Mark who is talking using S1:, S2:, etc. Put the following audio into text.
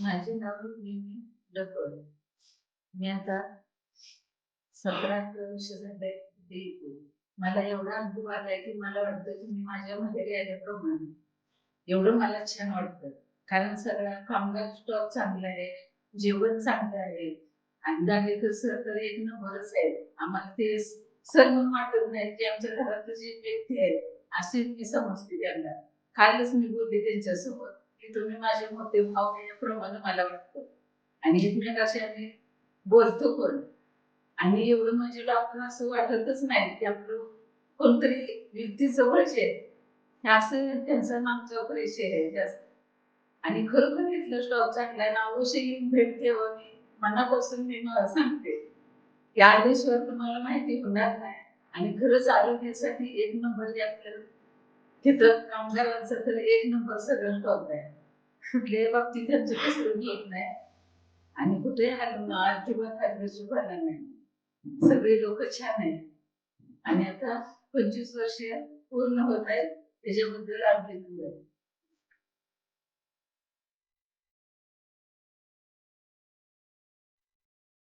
S1: माझे नाव रुक्मिणी डकोळे मी आता सतरा अकरा वर्ष झाले इथे येते. मला एवढा अनुभव आलाय की मला वाटतं की मी माझ्या माहेरी आल्याप्रमाणे एवढं मला छान वाटतं. कारण सगळा कामगार स्टॉक चांगला आहे जेवण चांगलं आहे. आणि दांडेकर सर तर एक नंबरच आहे. आम्हाला ते सर म्हणून वाटत नाही की आमच्या घरात जे व्यक्ती आहे असे मी समजते त्यांना. कालच मी बोलले त्यांच्यासोबत तुम्ही माझे मोठे भाऊ याप्रमाणे मला वाटतो. आणि कसे आम्ही बोलतो पण. आणि एवढं म्हणजे आपण असं वाटतच नाही की आपलं कोणतरी व्यक्ती जवळचे आहे हे असं त्यांचं नामचं परिचय आहे जास्त. आणि खरोखर इथलं स्टॉक चांगला आहे ना अवश्य भेट देवा मी. मनापासून मी मला सांगते. की आल्याशिवाय तुम्हाला माहिती होणार नाही. आणि खरंच आरोग्यासाठी एक नंबर आपल्याला तिथं कामगारांचं तर एक नंबर सगळं स्टॉक आहे. कुठल्याही बाबतीत त्यांचं कसं होत नाही. आणि कुठे हरवणं अजिबात हरण्याची नाही सगळे लोक छान आहेत. आणि आता पंचवीस वर्ष पूर्ण होत आहेत. त्याच्याबद्दल आनंद